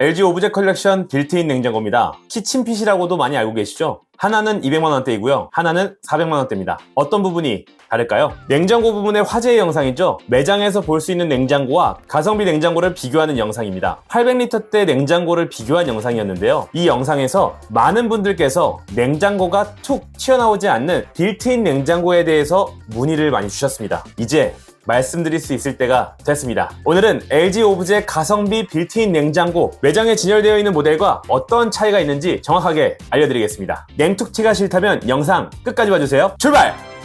LG 오브젝 컬렉션 빌트인 냉장고입니다. 키친핏이라고도 많이 알고 계시죠? 하나는 200만원대이고요. 하나는 400만원대입니다. 어떤 부분이 다를까요? 냉장고 부분의 화제의 영상이죠. 매장에서 볼 수 있는 냉장고와 가성비 냉장고를 비교하는 영상입니다. 800리터대 냉장고를 비교한 영상이었는데요. 이 영상에서 많은 분들께서 냉장고가 툭 튀어나오지 않는 빌트인 냉장고에 대해서 문의를 많이 주셨습니다. 이제 말씀드릴 수 있을 때가 됐습니다. 오늘은 LG 오브젝 가성비 빌트인 냉장고 매장에 진열되어 있는 모델과 어떤 차이가 있는지 정확하게 알려드리겠습니다. 냉툭 티가 싫다면 영상 끝까지 봐주세요. 출발!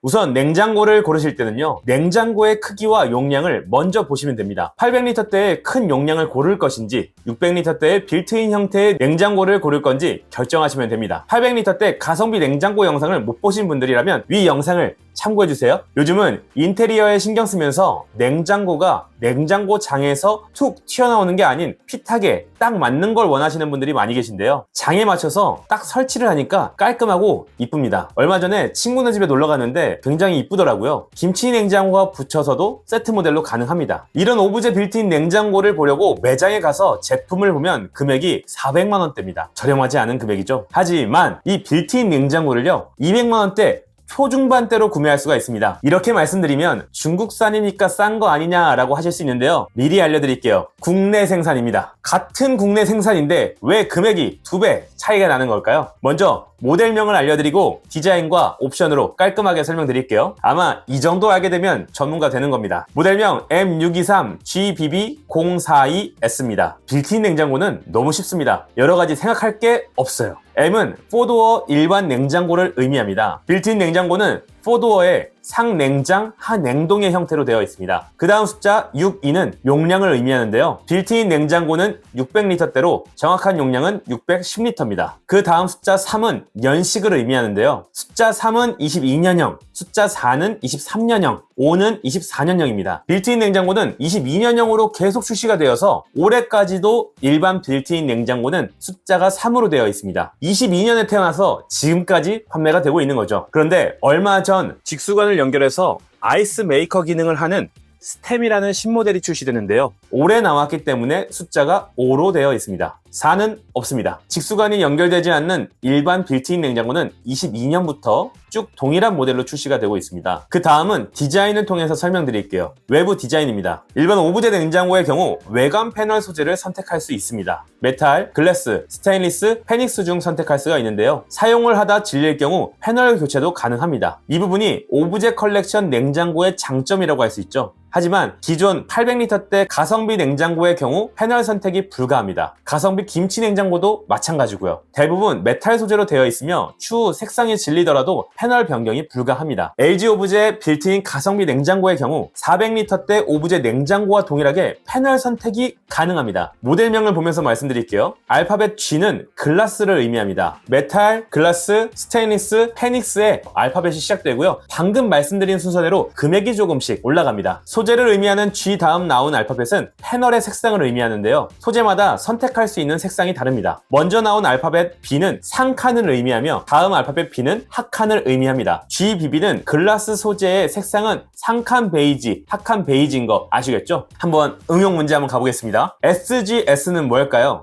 우선 냉장고를 고르실 때는요 냉장고의 크기와 용량을 먼저 보시면 됩니다. 800리터대의 큰 용량을 고를 것인지 600리터대의 빌트인 형태의 냉장고를 고를 건지 결정하시면 됩니다. 800리터대 가성비 냉장고 영상을 못 보신 분들이라면 위 영상을 참고해주세요 요즘은 인테리어에 신경 쓰면서 냉장고가 냉장고 장에서 툭 튀어나오는 게 아닌 핏하게 딱 맞는 걸 원하시는 분들이 많이 계신데요 장에 맞춰서 딱 설치를 하니까 깔끔하고 이쁩니다 얼마 전에 친구네 집에 놀러 갔는데 굉장히 이쁘더라고요. 김치 냉장고와 붙여서도 세트 모델로 가능합니다. 이런 오브제 빌트인 냉장고를 보려고 매장에 가서 제품을 보면 금액이 400만 원대입니다. 저렴하지 않은 금액이죠. 하지만 이 빌트인 냉장고를요 200만 원대 초중반대로 구매할 수가 있습니다. 이렇게 말씀드리면 중국산이니까 싼 거 아니냐라고 하실 수 있는데요. 미리 알려드릴게요. 국내 생산입니다. 같은 국내 생산인데 왜 금액이 두 배 차이가 나는 걸까요? 먼저 모델명을 알려드리고 디자인과 옵션으로 깔끔하게 설명드릴게요. 아마 이 정도 알게 되면 전문가 되는 겁니다. 모델명 M623GBB042S입니다. 빌트인 냉장고는 너무 쉽습니다. 여러 가지 생각할 게 없어요. M은 4도어 일반 냉장고를 의미합니다. 빌트인 냉장고는 4도어의 상냉장, 하냉동의 형태로 되어 있습니다. 그 다음 숫자 62는 용량을 의미하는데요. 빌트인 냉장고는 600리터대로 정확한 용량은 610리터입니다. 그 다음 숫자 3은 연식을 의미하는데요. 숫자 3은 22년형, 숫자 4는 23년형, 5는 24년형입니다. 빌트인 냉장고는 22년형으로 계속 출시가 되어서 올해까지도 일반 빌트인 냉장고는 숫자가 3으로 되어 있습니다. 22년에 태어나서 지금까지 판매가 되고 있는 거죠. 그런데 얼마 전 직수관을 연결해서 아이스 메이커 기능을 하는 스템이라는 신모델이 출시되는데요. 올해 나왔기 때문에 숫자가 5로 되어 있습니다. 4는 없습니다. 직수관이 연결되지 않는 일반 빌트인 냉장고는 22년부터 쭉 동일한 모델로 출시가 되고 있습니다. 그 다음은 디자인을 통해서 설명드릴게요. 외부 디자인입니다. 일반 오브제 냉장고의 경우 외관 패널 소재를 선택할 수 있습니다. 메탈, 글래스, 스테인리스, 페닉스 중 선택할 수가 있는데요. 사용을 하다 질릴 경우 패널 교체도 가능합니다. 이 부분이 오브제 컬렉션 냉장고의 장점이라고 할 수 있죠. 하지만 기존 800리터대 가성 비 냉장고의 경우 패널 선택이 불가합니다. 가성비 김치 냉장고도 마찬가지고요. 대부분 메탈 소재로 되어 있으며 추후 색상이 질리더라도 패널 변경이 불가합니다. LG 오브제 빌트인 가성비 냉장고의 경우 400리터대 오브제 냉장고와 동일하게 패널 선택이 가능합니다. 모델명을 보면서 말씀드릴게요. 알파벳 G는 글라스를 의미합니다. 메탈, 글라스, 스테인리스, 페닉스의 알파벳이 시작되고요. 방금 말씀드린 순서대로 금액이 조금씩 올라갑니다. 소재를 의미하는 G 다음 나온 알파벳은 패널의 색상을 의미하는데요. 소재마다 선택할 수 있는 색상이 다릅니다. 먼저 나온 알파벳 B는 상칸을 의미하며 다음 알파벳 B는 하칸을 의미합니다. GBB는 글라스 소재의 색상은 상칸 베이지, 하칸 베이지인 거 아시겠죠? 한번 응용 문제 한번 가보겠습니다. SGS는 뭘까요?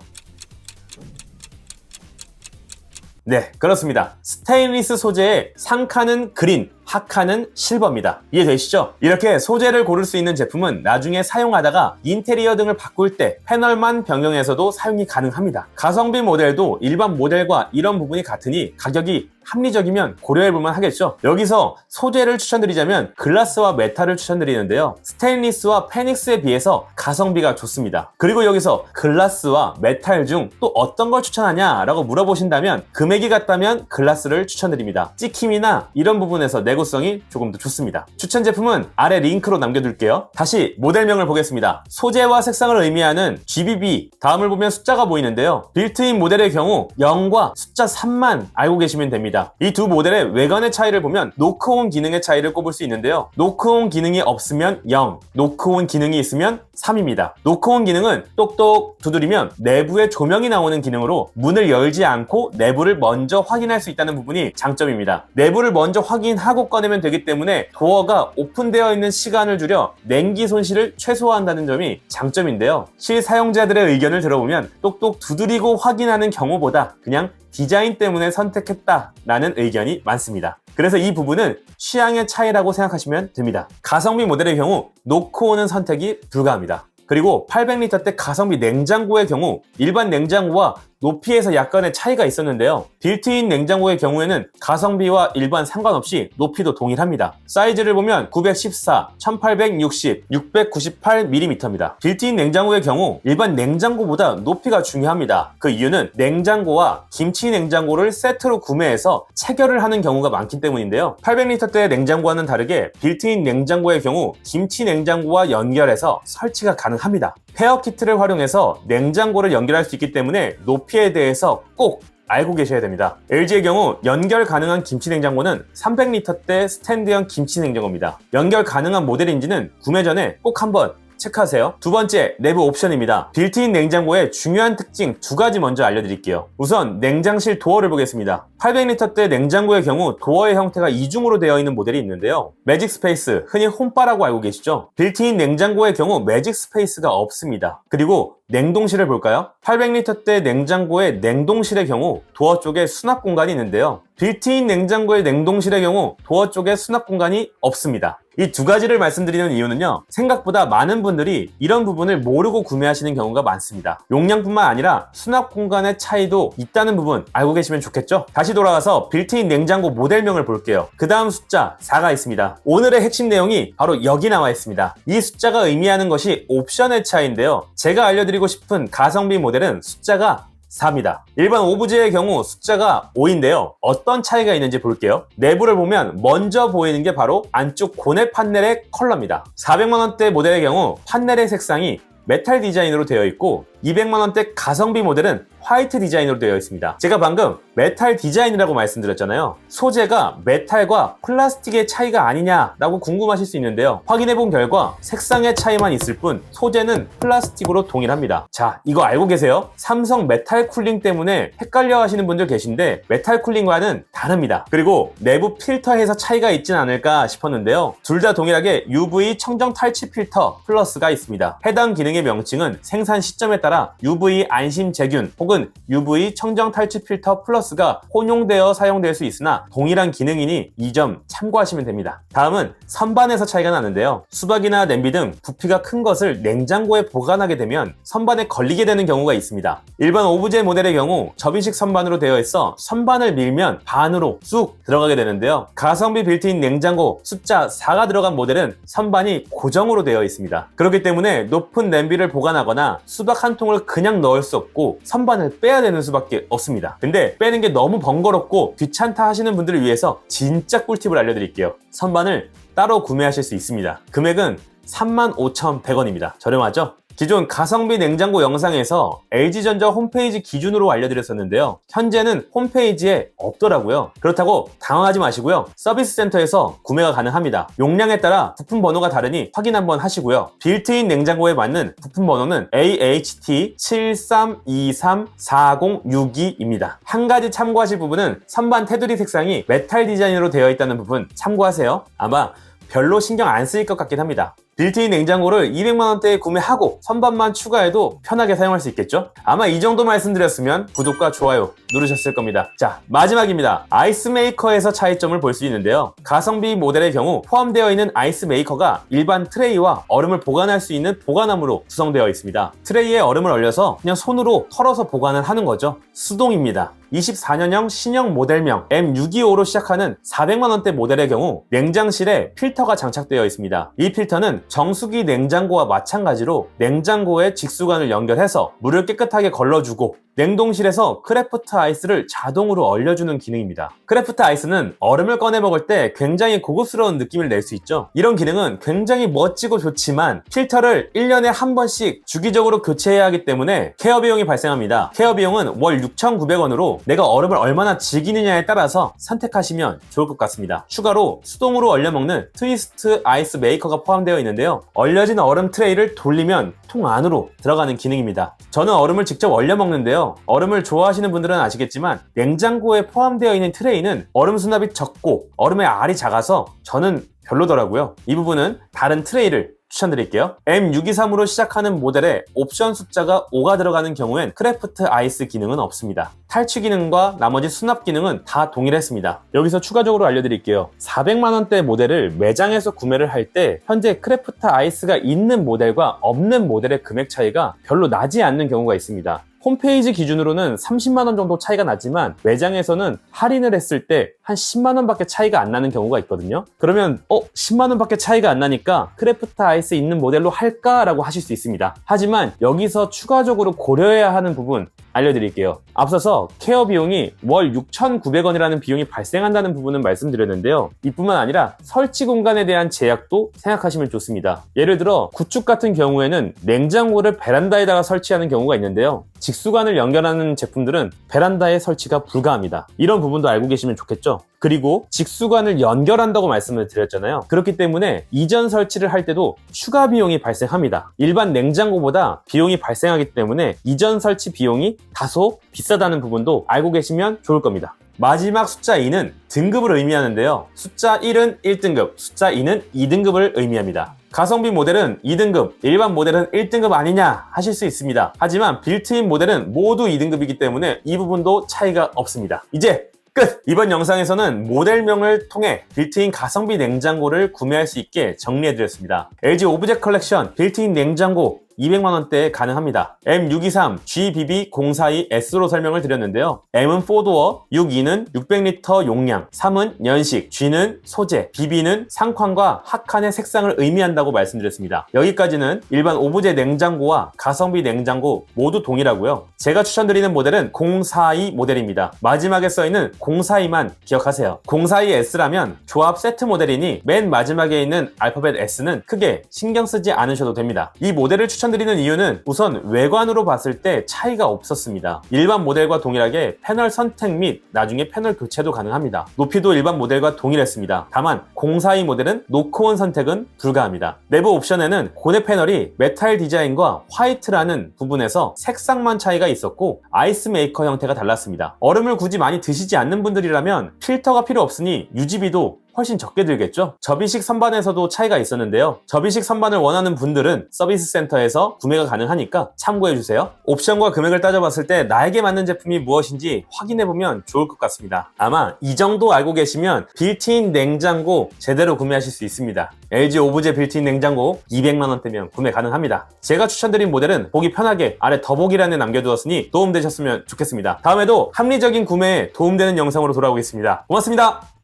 네, 그렇습니다. 스테인리스 소재의 상칸은 그린, 하칸은 실버입니다. 이해되시죠? 이렇게 소재를 고를 수 있는 제품은 나중에 사용하다가 인테리어 등을 바꿀 때 패널만 변경해서도 사용이 가능합니다. 가성비 모델도 일반 모델과 이런 부분이 같으니 가격이 합리적이면 고려해볼만 하겠죠. 여기서 소재를 추천드리자면 글라스와 메탈을 추천드리는데요. 스테인리스와 페닉스에 비해서 가성비가 좋습니다. 그리고 여기서 글라스와 메탈 중 또 어떤 걸 추천하냐라고 물어보신다면 금액이 같다면 글라스를 추천드립니다. 찍힘이나 이런 부분에서 내 구성이 조금 더 좋습니다. 추천 제품은 아래 링크로 남겨둘게요. 다시 모델명을 보겠습니다. 소재와 색상을 의미하는 GBB 다음을 보면 숫자가 보이는데요. 빌트인 모델의 경우 0과 숫자 3만 알고 계시면 됩니다. 이 두 모델의 외관의 차이를 보면 노크온 기능의 차이를 꼽을 수 있는데요. 노크온 기능이 없으면 0, 노크온 기능이 있으면 3입니다. 노크온 기능은 똑똑 두드리면 내부에 조명이 나오는 기능으로 문을 열지 않고 내부를 먼저 확인할 수 있다는 부분이 장점입니다. 내부를 먼저 확인하고 꺼내면 되기 때문에 도어가 오픈되어 있는 시간을 줄여 냉기 손실을 최소화한다는 점이 장점인데요. 실사용자들의 의견을 들어보면 똑똑 두드리고 확인하는 경우보다 그냥 디자인 때문에 선택했다라는 의견이 많습니다. 그래서 이 부분은 취향의 차이라고 생각하시면 됩니다. 가성비 모델의 경우 놓고 오는 선택이 불가합니다. 그리고 800리터대 가성비 냉장고의 경우 일반 냉장고와 높이에서 약간의 차이가 있었는데요. 빌트인 냉장고의 경우에는 가성비와 일반 상관없이 높이도 동일합니다. 사이즈를 보면 914, 1860, 698mm입니다. 빌트인 냉장고의 경우 일반 냉장고보다 높이가 중요합니다. 그 이유는 냉장고와 김치 냉장고를 세트로 구매해서 체결을 하는 경우가 많기 때문인데요. 800리터대 냉장고와는 다르게 빌트인 냉장고의 경우 김치 냉장고와 연결해서 설치가 가능합니다. 페어 키트를 활용해서 냉장고를 연결할 수 있기 때문에 높이에 대해서 꼭 알고 계셔야 됩니다. LG의 경우 연결 가능한 김치 냉장고는 300리터대 스탠드형 김치 냉장고입니다. 연결 가능한 모델인지는 구매 전에 꼭 한번 체크하세요. 두 번째, 내부 옵션입니다. 빌트인 냉장고의 중요한 특징 두 가지 먼저 알려드릴게요. 우선 냉장실 도어를 보겠습니다. 800리터대 냉장고의 경우 도어의 형태가 이중으로 되어 있는 모델이 있는데요. 매직 스페이스, 흔히 홈바라고 알고 계시죠? 빌트인 냉장고의 경우 매직 스페이스가 없습니다. 그리고 냉동실을 볼까요? 800리터대 냉장고의 냉동실의 경우 도어 쪽에 수납 공간이 있는데요. 빌트인 냉장고의 냉동실의 경우 도어 쪽에 수납 공간이 없습니다. 이 두 가지를 말씀드리는 이유는요. 생각보다 많은 분들이 이런 부분을 모르고 구매하시는 경우가 많습니다. 용량뿐만 아니라 수납 공간의 차이도 있다는 부분 알고 계시면 좋겠죠? 다시 돌아가서 빌트인 냉장고 모델명을 볼게요. 그 다음 숫자 4가 있습니다. 오늘의 핵심 내용이 바로 여기 나와 있습니다. 이 숫자가 의미하는 것이 옵션의 차이인데요. 제가 알려드리고 싶은 가성비 모델은 숫자가 4입니다. 일반 오브제의 경우 숫자가 5인데요. 어떤 차이가 있는지 볼게요. 내부를 보면 먼저 보이는 게 바로 안쪽 고뇌 판넬의 컬러입니다. 400만원대 모델의 경우 판넬의 색상이 메탈 디자인으로 되어 있고 200만원대 가성비 모델은 화이트 디자인으로 되어 있습니다. 제가 방금 메탈 디자인이라고 말씀드렸잖아요. 소재가 메탈과 플라스틱의 차이가 아니냐라고 궁금하실 수 있는데요. 확인해본 결과 색상의 차이만 있을 뿐 소재는 플라스틱으로 동일합니다. 자, 이거 알고 계세요? 삼성 메탈 쿨링 때문에 헷갈려 하시는 분들 계신데 메탈 쿨링과는 다릅니다. 그리고 내부 필터에서 차이가 있진 않을까 싶었는데요. 둘 다 동일하게 UV 청정 탈취 필터 플러스가 있습니다. 해당 기능의 명칭은 생산 시점에 따라 UV 안심 제균 혹은 UV 청정 탈취 필터 플러스가 혼용되어 사용될 수 있으나 동일한 기능이니 이 점 참고하시면 됩니다. 다음은 선반에서 차이가 나는데요. 수박이나 냄비 등 부피가 큰 것을 냉장고에 보관하게 되면 선반에 걸리게 되는 경우가 있습니다. 일반 오브제 모델의 경우 접이식 선반으로 되어 있어 선반을 밀면 반으로 쑥 들어가게 되는데요. 가성비 빌트인 냉장고 숫자 4가 들어간 모델은 선반이 고정으로 되어 있습니다. 그렇기 때문에 높은 냄비를 보관하거나 수박 한 통을 그냥 넣을 수 없고 선반을 빼야 되는 수밖에 없습니다. 근데 빼는 게 너무 번거롭고 귀찮다 하시는 분들을 위해서 진짜 꿀팁을 알려드릴게요. 선반을 따로 구매하실 수 있습니다. 금액은 35,100원입니다. 저렴하죠? 기존 가성비 냉장고 영상에서 LG전자 홈페이지 기준으로 알려드렸었는데요. 현재는 홈페이지에 없더라고요. 그렇다고 당황하지 마시고요. 서비스 센터에서 구매가 가능합니다. 용량에 따라 부품 번호가 다르니 확인 한번 하시고요. 빌트인 냉장고에 맞는 부품 번호는 AHT73234062입니다. 한 가지 참고하실 부분은 선반 테두리 색상이 메탈 디자인으로 되어 있다는 부분 참고하세요. 아마 별로 신경 안 쓰일 것 같긴 합니다. 빌트인 냉장고를 200만원대에 구매하고 선반만 추가해도 편하게 사용할 수 있겠죠? 아마 이 정도 말씀드렸으면 구독과 좋아요 누르셨을 겁니다. 자, 마지막입니다. 아이스메이커에서 차이점을 볼 수 있는데요. 가성비 모델의 경우 포함되어 있는 아이스메이커가 일반 트레이와 얼음을 보관할 수 있는 보관함으로 구성되어 있습니다. 트레이에 얼음을 얼려서 그냥 손으로 털어서 보관을 하는 거죠. 수동입니다. 24년형 신형 모델명 M625로 시작하는 400만원대 모델의 경우 냉장실에 필터가 장착되어 있습니다. 이 필터는 정수기 냉장고와 마찬가지로 냉장고에 직수관을 연결해서 물을 깨끗하게 걸러주고 냉동실에서 크래프트 아이스를 자동으로 얼려주는 기능입니다. 크래프트 아이스는 얼음을 꺼내 먹을 때 굉장히 고급스러운 느낌을 낼 수 있죠. 이런 기능은 굉장히 멋지고 좋지만 필터를 1년에 한 번씩 주기적으로 교체해야 하기 때문에 케어 비용이 발생합니다. 케어 비용은 월 6,900원으로 방식으로 내가 얼음을 얼마나 즐기느냐에 따라서 선택하시면 좋을 것 같습니다. 추가로 수동으로 얼려 먹는 트위스트 아이스 메이커가 포함되어 있는데요. 얼려진 얼음 트레이를 돌리면 통 안으로 들어가는 기능입니다. 저는 얼음을 직접 얼려 먹는데요. 얼음을 좋아하시는 분들은 아시겠지만 냉장고에 포함되어 있는 트레이는 얼음 수납이 적고 얼음의 알이 작아서 저는 별로더라고요. 이 부분은 다른 트레이를 추천드릴게요. M623으로 시작하는 모델에 옵션 숫자가 5가 들어가는 경우엔 크래프트 아이스 기능은 없습니다. 탈취 기능과 나머지 수납 기능은 다 동일했습니다. 여기서 추가적으로 알려드릴게요. 400만원대 모델을 매장에서 구매를 할 때 현재 크래프트 아이스가 있는 모델과 없는 모델의 금액 차이가 별로 나지 않는 경우가 있습니다. 홈페이지 기준으로는 30만원 정도 차이가 나지만 매장에서는 할인을 했을 때한 10만 원밖에 차이가 안 나는 경우가 있거든요. 그러면 어? 10만 원밖에 차이가 안 나니까 크래프트 아이스 있는 모델로 할까라고 하실 수 있습니다. 하지만 여기서 추가적으로 고려해야 하는 부분 알려드릴게요. 앞서서 케어 비용이 월 6,900원이라는 비용이 발생한다는 부분은 말씀드렸는데요. 이뿐만 아니라 설치 공간에 대한 제약도 생각하시면 좋습니다. 예를 들어 구축 같은 경우에는 냉장고를 베란다에다가 설치하는 경우가 있는데요. 직수관을 연결하는 제품들은 베란다에 설치가 불가합니다. 이런 부분도 알고 계시면 좋겠죠. 그리고 직수관을 연결한다고 말씀을 드렸잖아요. 그렇기 때문에 이전 설치를 할 때도 추가 비용이 발생합니다. 일반 냉장고보다 비용이 발생하기 때문에 이전 설치 비용이 다소 비싸다는 부분도 알고 계시면 좋을 겁니다. 마지막 숫자 2는 등급을 의미하는데요. 숫자 1은 1등급, 숫자 2는 2등급을 의미합니다. 가성비 모델은 2등급, 일반 모델은 1등급 아니냐 하실 수 있습니다. 하지만 빌트인 모델은 모두 2등급이기 때문에 이 부분도 차이가 없습니다. 이제 끝! 이번 영상에서는 모델명을 통해 빌트인 가성비 냉장고를 구매할 수 있게 정리해드렸습니다. LG 오브젝 컬렉션 빌트인 냉장고 200만원대에 가능합니다. M623 GBB042S로 설명을 드렸는데요. M은 4도어, 62는 600리터 용량, 3은 연식, G는 소재, BB는 상판과 합칸의 색상을 의미한다고 말씀드렸습니다. 여기까지는 일반 오브제 냉장고와 가성비 냉장고 모두 동일하고요. 제가 추천드리는 모델은 042 모델입니다. 마지막에 써있는 042만 기억하세요. 042S라면 조합 세트 모델이니 맨 마지막에 있는 알파벳 S는 크게 신경 쓰지 않으셔도 됩니다. 이 모델을 추천 추천드리는 이유는 우선 외관으로 봤을 때 차이가 없었습니다. 일반 모델과 동일하게 패널 선택 및 나중에 패널 교체도 가능합니다. 높이도 일반 모델과 동일했습니다. 다만 042 모델은 노크온 선택은 불가합니다. 내부 옵션에는 고대 패널이 메탈 디자인과 화이트라는 부분에서 색상만 차이가 있었고 아이스 메이커 형태가 달랐습니다. 얼음을 굳이 많이 드시지 않는 분들이라면 필터가 필요 없으니 유지비도 훨씬 적게 들겠죠? 접이식 선반에서도 차이가 있었는데요. 접이식 선반을 원하는 분들은 서비스 센터에서 구매가 가능하니까 참고해주세요. 옵션과 금액을 따져봤을 때 나에게 맞는 제품이 무엇인지 확인해보면 좋을 것 같습니다. 아마 이 정도 알고 계시면 빌트인 냉장고 제대로 구매하실 수 있습니다. LG 오브제 빌트인 냉장고 200만원대면 구매 가능합니다. 제가 추천드린 모델은 보기 편하게 아래 더보기란에 남겨두었으니 도움되셨으면 좋겠습니다. 다음에도 합리적인 구매에 도움되는 영상으로 돌아오겠습니다. 고맙습니다.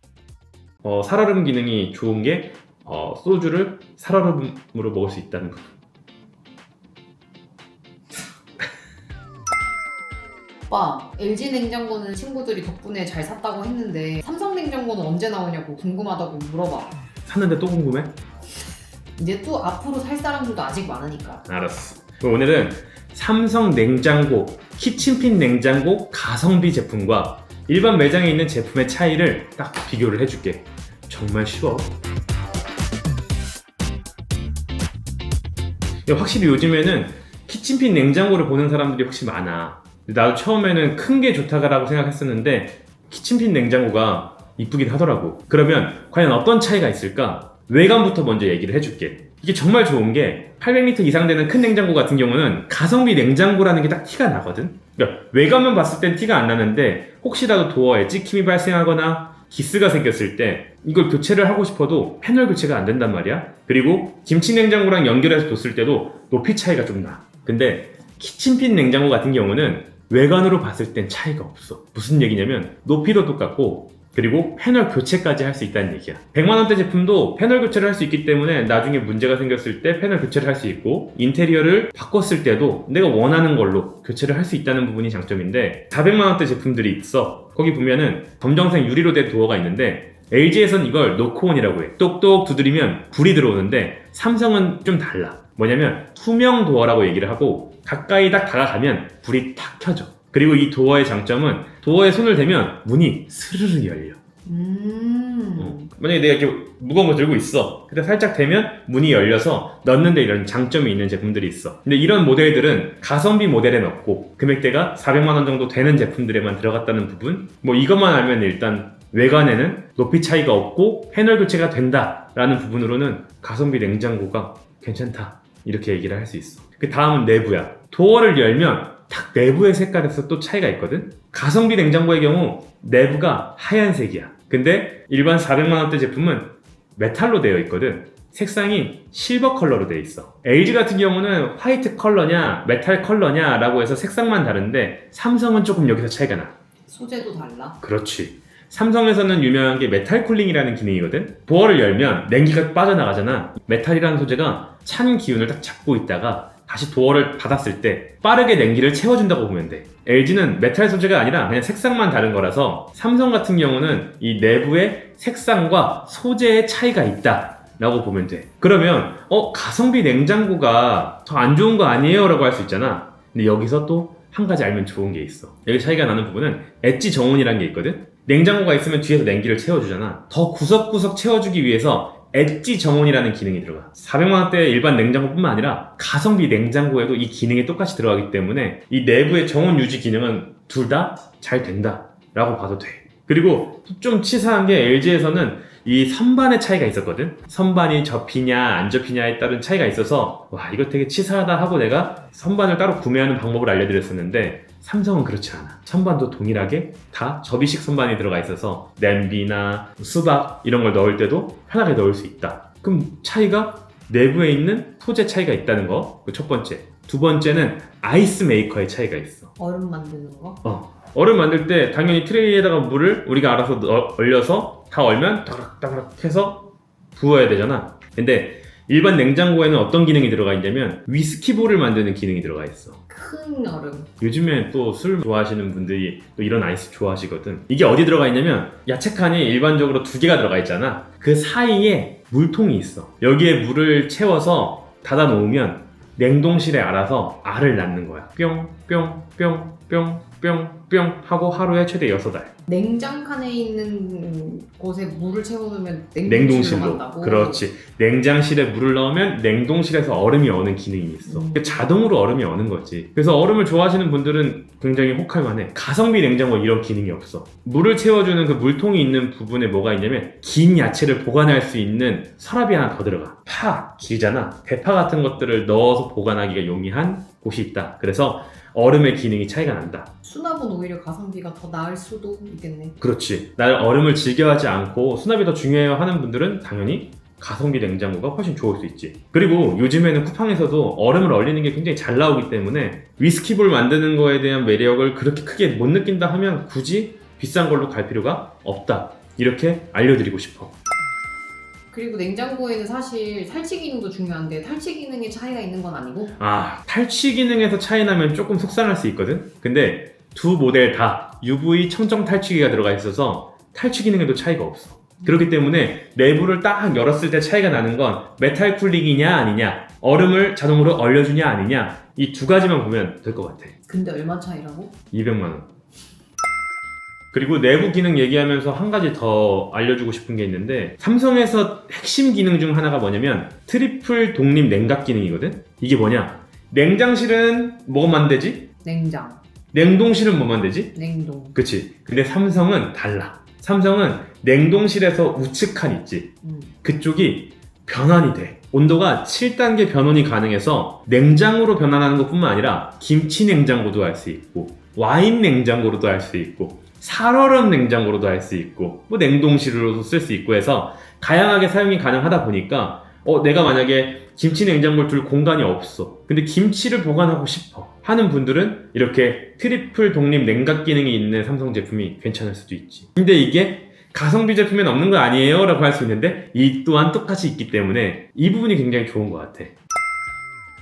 어, 살얼음 기능이 좋은 게 어, 소주를 살얼음으로 먹을 수 있다는 거. 오빠, LG 냉장고는 친구들이 덕분에 잘 샀다고 했는데 삼성 냉장고는 언제 나오냐고 궁금하다고 물어봐. 샀는데 또 궁금해? 이제 또 앞으로 살 사람들도 아직 많으니까. 알았어. 그럼 오늘은 삼성 냉장고, 키친핀 냉장고 가성비 제품과 일반 매장에 있는 제품의 차이를 딱 비교를 해줄게. 정말 쉬워. 야, 확실히 요즘에는 키친핀 냉장고를 보는 사람들이 훨씬 많아. 나도 처음에는 큰 게 좋다라고 생각했었는데 키친핀 냉장고가 이쁘긴 하더라고. 그러면 과연 어떤 차이가 있을까? 외관부터 먼저 얘기를 해줄게. 이게 정말 좋은 게 800리터 이상 되는 큰 냉장고 같은 경우는 가성비 냉장고라는 게 딱 티가 나거든. 그러니까 외관만 봤을 땐 티가 안 나는데 혹시라도 도어에 찍힘이 발생하거나 기스가 생겼을 때 이걸 교체를 하고 싶어도 패널 교체가 안 된단 말이야. 그리고 김치 냉장고랑 연결해서 뒀을 때도 높이 차이가 좀 나. 근데 키친핀 냉장고 같은 경우는 외관으로 봤을 땐 차이가 없어. 무슨 얘기냐면 높이도 똑같고 그리고 패널 교체까지 할 수 있다는 얘기야. 100만원대 제품도 패널 교체를 할 수 있기 때문에 나중에 문제가 생겼을 때 패널 교체를 할 수 있고 인테리어를 바꿨을 때도 내가 원하는 걸로 교체를 할 수 있다는 부분이 장점인데 400만원대 제품들이 있어. 거기 보면은 검정색 유리로 된 도어가 있는데 LG에선 이걸 노크온이라고 해. 똑똑 두드리면 불이 들어오는데 삼성은 좀 달라. 뭐냐면 투명 도어라고 얘기를 하고 가까이 딱 다가가면 불이 탁 켜져. 그리고 이 도어의 장점은 도어에 손을 대면 문이 스르르 열려. 음. 어. 만약에 내가 이렇게 무거운 거 들고 있어. 근데 살짝 대면 문이 열려서 넣는데 이런 장점이 있는 제품들이 있어. 근데 이런 모델들은 가성비 모델엔 없고 금액대가 400만 원 정도 되는 제품들에만 들어갔다는 부분. 뭐 이것만 알면 일단 외관에는 높이 차이가 없고 패널 교체가 된다라는 부분으로는 가성비 냉장고가 괜찮다. 이렇게 얘기를 할 수 있어. 그 다음은 내부야. 도어를 열면 딱 내부의 색깔에서 또 차이가 있거든. 가성비 냉장고의 경우 내부가 하얀색이야. 근데 일반 400만원대 제품은 메탈로 되어 있거든. 색상이 실버 컬러로 되어 있어. LG 같은 경우는 화이트 컬러냐, 메탈 컬러냐 라고 해서 색상만 다른데 삼성은 조금 여기서 차이가 나. 소재도 달라. 그렇지. 삼성에서는 유명한 게 메탈 쿨링이라는 기능이거든. 도어를 열면 냉기가 빠져나가잖아. 메탈이라는 소재가 찬 기운을 딱 잡고 있다가 다시 도어를 닫았을 때 빠르게 냉기를 채워준다고 보면 돼. LG는 메탈 소재가 아니라 그냥 색상만 다른 거라서 삼성 같은 경우는 이 내부의 색상과 소재의 차이가 있다. 라고 보면 돼. 그러면, 어, 가성비 냉장고가 더 안 좋은 거 아니에요? 라고 할 수 있잖아. 근데 여기서 또 한 가지 알면 좋은 게 있어. 여기 차이가 나는 부분은 엣지 정온이라는 게 있거든? 냉장고가 있으면 뒤에서 냉기를 채워주잖아. 더 구석구석 채워주기 위해서 엣지 정온이라는 기능이 들어가. 400만원대 일반 냉장고뿐만 아니라 가성비 냉장고에도 이 기능이 똑같이 들어가기 때문에 이 내부의 정온 유지 기능은 둘 다 잘 된다. 라고 봐도 돼. 그리고 좀 치사한 게 LG에서는 이 선반의 차이가 있었거든? 선반이 접히냐 안 접히냐에 따른 차이가 있어서 와 이거 되게 치사하다 하고 내가 선반을 따로 구매하는 방법을 알려드렸었는데 삼성은 그렇지 않아. 선반도 동일하게 다 접이식 선반이 들어가 있어서 냄비나 수박 이런 걸 넣을 때도 편하게 넣을 수 있다. 그럼 차이가 내부에 있는 소재 차이가 있다는 거. 그 첫 번째. 두 번째는 아이스 메이커의 차이가 있어. 얼음 만드는 거. 어. 얼음 만들 때 당연히 트레이에다가 물을 우리가 알아서 넣- 얼려서 다 얼면 따락따락 해서 부어야 되잖아. 근데 일반 냉장고에는 어떤 기능이 들어가 있냐면 위스키볼을 만드는 기능이 들어가 있어. 큰 얼음. 요즘에 또 술 좋아하시는 분들이 또 이런 아이스 좋아하시거든. 이게 어디 들어가 있냐면 야채칸이 일반적으로 두 개가 들어가 있잖아. 그 사이에 물통이 있어. 여기에 물을 채워서 닫아 놓으면 냉동실에 알아서 알을 낳는 거야. 뿅, 뿅, 뿅, 뿅, 뿅, 뿅 하고 하루에 최대 6알. 냉장칸에 있는 곳에 물을 채워놓으면 냉동실로 냉동실로. 간다고. 그렇지. 냉장실에 물을 넣으면 냉동실에서 얼음이 어는 기능이 있어. 음. 그러니까 자동으로 얼음이 어는 거지. 그래서 얼음을 좋아하시는 분들은 굉장히 혹할 만해. 가성비 냉장고 이런 기능이 없어. 물을 채워주는 그 물통이 있는 부분에 뭐가 있냐면 긴 야채를 보관할 수 있는 서랍이 하나 더 들어가. 파 길잖아. 대파 같은 것들을 넣어서 보관하기가 용이한 곳이 있다. 그래서 얼음의 기능이 차이가 난다. 수납은 오히려 가성비가 더 나을 수도 있겠네. 그렇지. 나는 얼음을 즐겨하지 않고 수납이 더 중요해요 하는 분들은 당연히 가성비 냉장고가 훨씬 좋을 수 있지. 그리고 요즘에는 쿠팡에서도 얼음을 얼리는 게 굉장히 잘 나오기 때문에 위스키볼 만드는 거에 대한 매력을 그렇게 크게 못 느낀다 하면 굳이 비싼 걸로 갈 필요가 없다. 이렇게 알려드리고 싶어. 그리고 냉장고에는 사실 탈취 기능도 중요한데 탈취 기능에 차이가 있는 건 아니고 아, 탈취 기능에서 차이 나면 조금 속상할 수 있거든? 근데 두 모델 다 UV 청정 탈취기가 들어가 있어서 탈취 기능에도 차이가 없어. 그렇기 때문에 내부를 딱 열었을 때 차이가 나는 건 메탈 쿨링이냐 아니냐, 얼음을 자동으로 얼려주냐 아니냐, 이 두 가지만 보면 될 것 같아. 근데 얼마 차이라고? 200만원. 그리고 내부 기능 얘기하면서 한 가지 더 알려주고 싶은 게 있는데 삼성에서 핵심 기능 중 하나가 뭐냐면 트리플 독립 냉각 기능이거든? 이게 뭐냐? 냉장실은 뭐가 만되지? 냉장, 냉동실은 뭐 만되지? 냉동. 그치. 근데 삼성은 달라. 삼성은 냉동실에서 우측칸 있지. 음. 그쪽이 변환이 돼. 온도가 7단계 변환이 가능해서 냉장으로 변환하는 것 뿐만 아니라 김치 냉장고도 할 수 있고 와인 냉장고로도 할 수 있고 살얼음 냉장고로도 할 수 있고 뭐 냉동실로도 쓸 수 있고 해서 다양하게 사용이 가능하다 보니까 어 내가 만약에 김치 냉장고를 둘 공간이 없어. 근데 김치를 보관하고 싶어 하는 분들은 이렇게 트리플 독립 냉각 기능이 있는 삼성 제품이 괜찮을 수도 있지. 근데 이게 가성비 제품엔 없는 거 아니에요? 라고 할 수 있는데 이 또한 똑같이 있기 때문에 이 부분이 굉장히 좋은 것 같아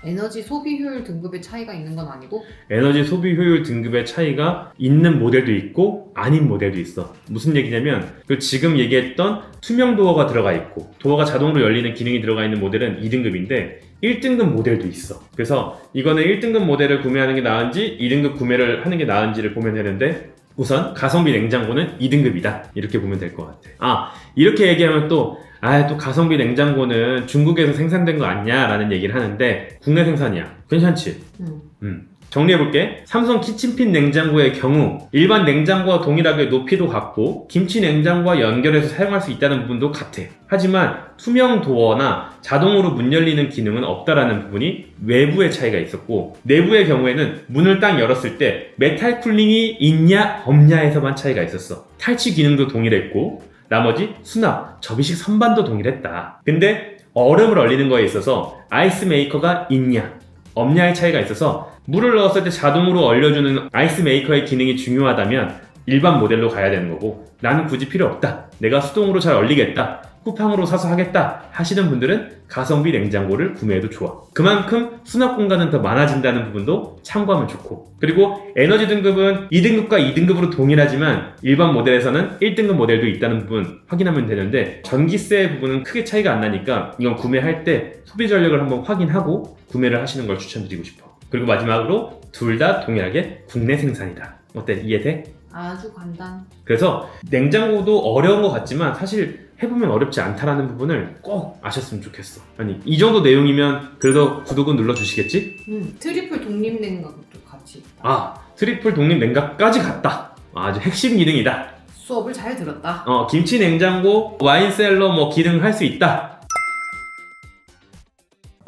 에너지 소비 효율 등급의 차이가 있는 건 아니고 에너지 소비 효율 등급의 차이가 있는 모델도 있고 아닌 모델도 있어. 무슨 얘기냐면 그 지금 얘기했던 투명 도어가 들어가 있고 도어가 자동으로 열리는 기능이 들어가 있는 모델은 2등급인데 1등급 모델도 있어. 그래서 이거는 1등급 모델을 구매하는 게 나은지 2등급 구매를 하는 게 나은지를 보면 되는데 우선 가성비 냉장고는 2등급이다. 이렇게 보면 될 것 같아. 아, 이렇게 얘기하면 또 아, 또 가성비 냉장고는 중국에서 생산된 거 아니냐라는 얘기를 하는데 국내 생산이야. 괜찮지? 음. 음. 정리해볼게. 삼성 키친핀 냉장고의 경우 일반 냉장고와 동일하게 높이도 같고 김치 냉장고와 연결해서 사용할 수 있다는 부분도 같아. 하지만 투명 도어나 자동으로 문 열리는 기능은 없다라는 부분이 외부의 차이가 있었고 내부의 경우에는 문을 딱 열었을 때 메탈 쿨링이 있냐 없냐에서만 차이가 있었어. 탈취 기능도 동일했고 나머지 수납, 접이식 선반도 동일했다. 근데 얼음을 얼리는 거에 있어서 아이스 메이커가 있냐 없냐의 차이가 있어서 물을 넣었을 때 자동으로 얼려주는 아이스 메이커의 기능이 중요하다면 일반 모델로 가야 되는 거고 나는 굳이 필요 없다. 내가 수동으로 잘 얼리겠다. 쿠팡으로 사서 하겠다 하시는 분들은 가성비 냉장고를 구매해도 좋아. 그만큼 수납 공간은 더 많아진다는 부분도 참고하면 좋고. 그리고 에너지 등급은 2등급과 2등급으로 동일하지만 일반 모델에서는 1등급 모델도 있다는 부분 확인하면 되는데 전기세 부분은 크게 차이가 안 나니까 이건 구매할 때 소비 전력을 한번 확인하고 구매를 하시는 걸 추천드리고 싶어. 그리고 마지막으로 둘 다 동일하게 국내 생산이다. 어때? 이해돼? 아주 간단. 그래서 냉장고도 어려운 것 같지만 사실 해보면 어렵지 않다라는 부분을 꼭 아셨으면 좋겠어. 아니 이 정도 내용이면 그래도 구독은 눌러주시겠지? 음, 트리플 독립 냉각도 같이 있다. 아 트리플 독립 냉각까지 갔다. 아주 핵심 기능이다. 수업을 잘 들었다. 어 김치 냉장고, 와인셀러 뭐 기능 할수 있다.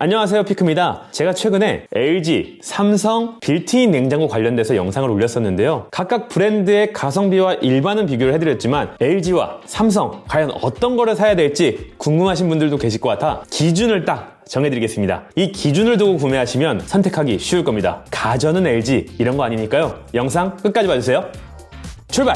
안녕하세요 피크입니다. 제가 최근에 LG, 삼성, 빌트인 냉장고 관련돼서 영상을 올렸었는데요. 각각 브랜드의 가성비와 일반은 비교를 해드렸지만 LG와 삼성 과연 어떤 거를 사야 될지 궁금하신 분들도 계실 것 같아 기준을 딱 정해드리겠습니다. 이 기준을 두고 구매하시면 선택하기 쉬울 겁니다. 가전은 LG 이런 거 아니니까요? 영상 끝까지 봐주세요. 출발!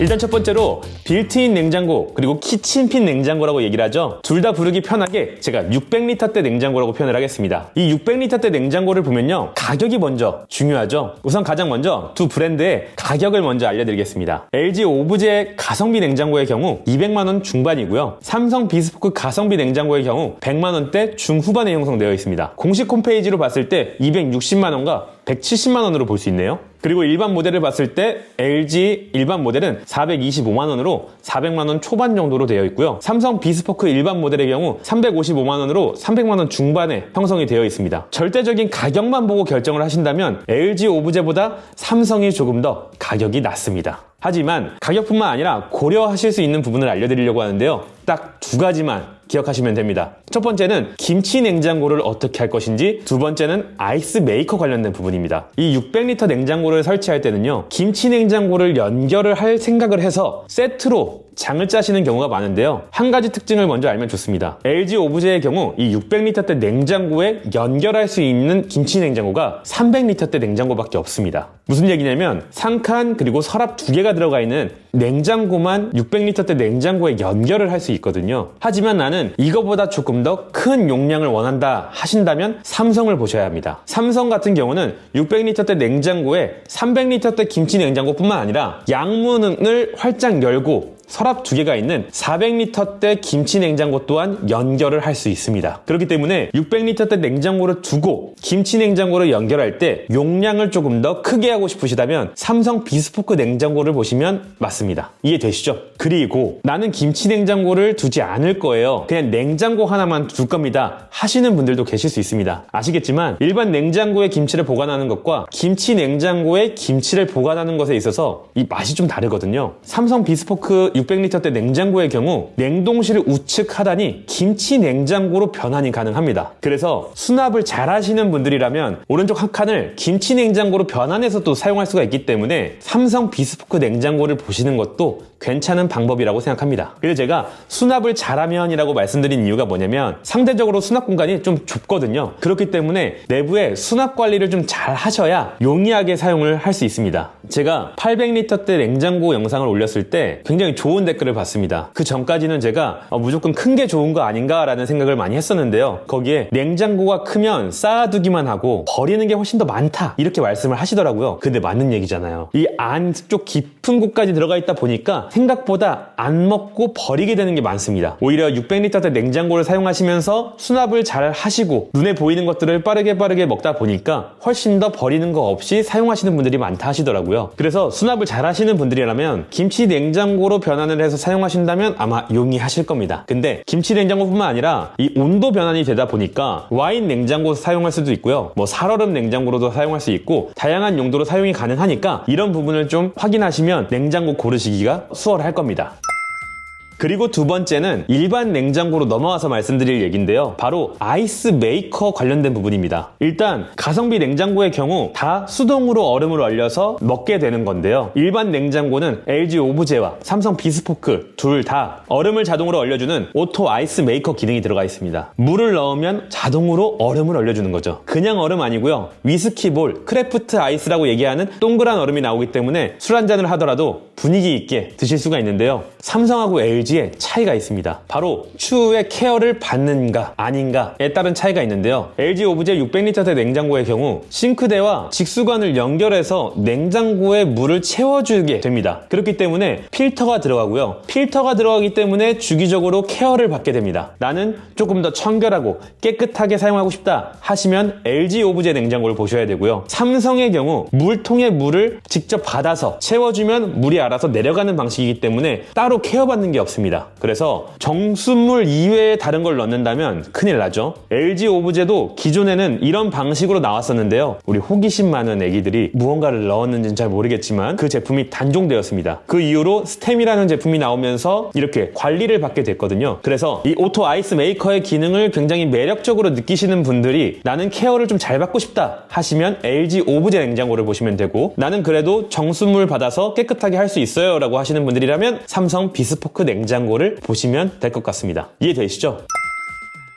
일단 첫 번째로 빌트인 냉장고 그리고 키친핀 냉장고라고 얘기를 하죠. 둘 다 부르기 편하게 제가 600리터대 냉장고라고 표현을 하겠습니다. 이 600리터대 냉장고를 보면요. 가격이 먼저 중요하죠. 우선 가장 먼저 두 브랜드의 가격을 먼저 알려드리겠습니다. LG 오브제 가성비 냉장고의 경우 200만 원 중반이고요. 삼성 비스포크 가성비 냉장고의 경우 100만 원대 중후반에 형성되어 있습니다. 공식 홈페이지로 봤을 때 260만 원과 170만 원으로 볼 수 있네요. 그리고 일반 모델을 봤을 때 LG 일반 모델은 425만 원으로 400만 원 초반 정도로 되어 있고요. 삼성 비스포크 일반 모델의 경우 355만 원으로 300만 원 중반에 형성이 되어 있습니다. 절대적인 가격만 보고 결정을 하신다면 LG 오브제보다 삼성이 조금 더 가격이 낮습니다. 하지만 가격뿐만 아니라 고려하실 수 있는 부분을 알려드리려고 하는데요. 딱 두 가지만 기억하시면 됩니다. 첫 번째는 김치 냉장고를 어떻게 할 것인지, 두 번째는 아이스 메이커 관련된 부분입니다. 이 600리터 냉장고를 설치할 때는요, 김치 냉장고를 연결을 할 생각을 해서 세트로 장을 짜시는 경우가 많은데요. 한 가지 특징을 먼저 알면 좋습니다. LG 오브제의 경우 이 600리터대 냉장고에 연결할 수 있는 김치 냉장고가 300리터대 냉장고밖에 없습니다. 무슨 얘기냐면 상칸 그리고 서랍 두 개가 들어가 있는 냉장고만 600리터대 냉장고에 연결을 할 수 있거든요. 하지만 나는 이거보다 조금 더 큰 용량을 원한다 하신다면 삼성을 보셔야 합니다. 삼성 같은 경우는 600리터대 냉장고에 300리터대 김치 냉장고뿐만 아니라 양문을 활짝 열고 서랍 두 개가 있는 400리터대 김치 냉장고 또한 연결을 할 수 있습니다. 그렇기 때문에 600리터대 냉장고를 두고 김치 냉장고를 연결할 때 용량을 조금 더 크게 하고 싶으시다면 삼성 비스포크 냉장고를 보시면 맞습니다. 이해되시죠? 그리고 나는 김치 냉장고를 두지 않을 거예요. 그냥 냉장고 하나만 둘 겁니다. 하시는 분들도 계실 수 있습니다. 아시겠지만 일반 냉장고에 김치를 보관하는 것과 김치 냉장고에 김치를 보관하는 것에 있어서 이 맛이 좀 다르거든요. 삼성 비스포크 600리터대 냉장고의 경우 냉동실을 우측 하단이 김치 냉장고로 변환이 가능합니다. 그래서 수납을 잘 하시는 분들이라면 오른쪽 한 칸을 김치 냉장고로 변환해서 또 사용할 수가 있기 때문에 삼성 비스포크 냉장고를 보시는 것도 괜찮은 방법이라고 생각합니다. 그래서 제가 수납을 잘하면 이라고 말씀드린 이유가 뭐냐면 상대적으로 수납 공간이 좀 좁거든요. 그렇기 때문에 내부에 수납 관리를 좀 잘 하셔야 용이하게 사용을 할 수 있습니다. 제가 800리터대 냉장고 영상을 올렸을 때 굉장히 좋은 댓글을 봤습니다. 그 전까지는 제가 어, 무조건 큰 게 좋은 거 아닌가라는 생각을 많이 했었는데요. 거기에 냉장고가 크면 쌓아두기만 하고 버리는 게 훨씬 더 많다 이렇게 말씀을 하시더라고요. 근데 맞는 얘기잖아요. 이 안쪽 깊은 곳까지 들어가 있다 보니까 생각보다 안 먹고 버리게 되는 게 많습니다. 오히려 600리터대 냉장고를 사용하시면서 수납을 잘 하시고 눈에 보이는 것들을 빠르게 빠르게 먹다 보니까 훨씬 더 버리는 거 없이 사용하시는 분들이 많다 하시더라고요. 그래서 수납을 잘 하시는 분들이라면 김치 냉장고로 변환을 해서 사용하신다면 아마 용이하실 겁니다. 근데 김치 냉장고뿐만 아니라 이 온도 변환이 되다 보니까 와인 냉장고 사용할 수도 있고요. 뭐 살얼음 냉장고로도 사용할 수 있고 다양한 용도로 사용이 가능하니까 이런 부분을 좀 확인하시면 냉장고 고르시기가 수월할 겁니다. 그리고 두 번째는 일반 냉장고로 넘어와서 말씀드릴 얘기인데요. 바로 아이스 메이커 관련된 부분입니다. 일단 가성비 냉장고의 경우 다 수동으로 얼음을 얼려서 먹게 되는 건데요. 일반 냉장고는 LG 오브제와 삼성 비스포크 둘 다 얼음을 자동으로 얼려주는 오토 아이스 메이커 기능이 들어가 있습니다. 물을 넣으면 자동으로 얼음을 얼려주는 거죠. 그냥 얼음 아니고요. 위스키볼, 크래프트 아이스라고 얘기하는 동그란 얼음이 나오기 때문에 술 한 잔을 하더라도 분위기 있게 드실 수가 있는데요. 삼성하고 LG의 차이가 있습니다. 바로 추후에 케어를 받는가 아닌가에 따른 차이가 있는데요. LG 오브제 600리터대 냉장고의 경우 싱크대와 직수관을 연결해서 냉장고에 물을 채워주게 됩니다. 그렇기 때문에 필터가 들어가고요. 필터가 들어가기 때문에 주기적으로 케어를 받게 됩니다. 나는 조금 더 청결하고 깨끗하게 사용하고 싶다 하시면 LG 오브제 냉장고를 보셔야 되고요. 삼성의 경우 물통에 물을 직접 받아서 채워주면 물이 알아서 내려가는 방식이기 때문에 따로 케어받는 게 없습니다. 그래서 정수물 이외에 다른 걸 넣는다면 큰일 나죠. LG 오브제도 기존에는 이런 방식으로 나왔었는데요. 우리 호기심 많은 애기들이 무언가를 넣었는지는 잘 모르겠지만 그 제품이 단종되었습니다. 그 이후로 스템이라는 제품이 나오면서 이렇게 관리를 받게 됐거든요. 그래서 이 오토 아이스 메이커의 기능을 굉장히 매력적으로 느끼시는 분들이 나는 케어를 좀 잘 받고 싶다 하시면 LG 오브제 냉장고를 보시면 되고 나는 그래도 정수물 받아서 깨끗하게 할 수 있어요 라고 하시는 분들이라면 삼성 비스포크 냉장고를 보시면 될 것 같습니다. 이해되시죠?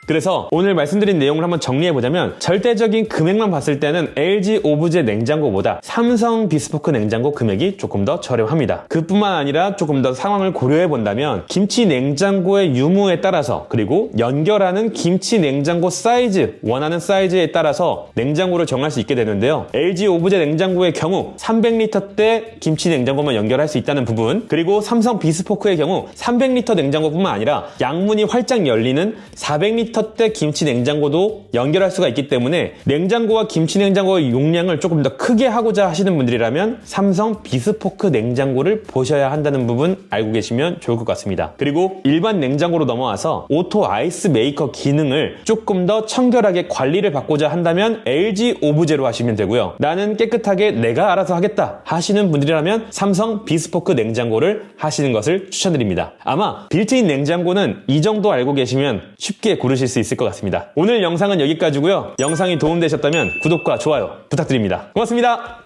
그래서 오늘 말씀드린 내용을 한번 정리해보자면 절대적인 금액만 봤을 때는 LG 오브제 냉장고보다 삼성 비스포크 냉장고 금액이 조금 더 저렴합니다. 그뿐만 아니라 조금 더 상황을 고려해본다면 김치 냉장고의 유무에 따라서 그리고 연결하는 김치 냉장고 사이즈 원하는 사이즈에 따라서 냉장고를 정할 수 있게 되는데요. LG 오브제 냉장고의 경우 300리터대 김치 냉장고만 연결할 수 있다는 부분 그리고 삼성 비스포크의 경우 300리터 냉장고뿐만 아니라 양문이 활짝 열리는 400리터 1리터대 김치 냉장고도 연결할 수가 있기 때문에 냉장고와 김치 냉장고의 용량을 조금 더 크게 하고자 하시는 분들이라면 삼성 비스포크 냉장고를 보셔야 한다는 부분 알고 계시면 좋을 것 같습니다. 그리고 일반 냉장고로 넘어와서 오토 아이스 메이커 기능을 조금 더 청결하게 관리를 받고자 한다면 LG 오브제로 하시면 되고요. 나는 깨끗하게 내가 알아서 하겠다 하시는 분들이라면 삼성 비스포크 냉장고를 하시는 것을 추천드립니다. 아마 빌트인 냉장고는 이 정도 알고 계시면 쉽게 고르 실 수 있을 것 같습니다. 오늘 영상은 여기까지고요. 영상이 도움되셨다면 구독과 좋아요 부탁드립니다. 고맙습니다.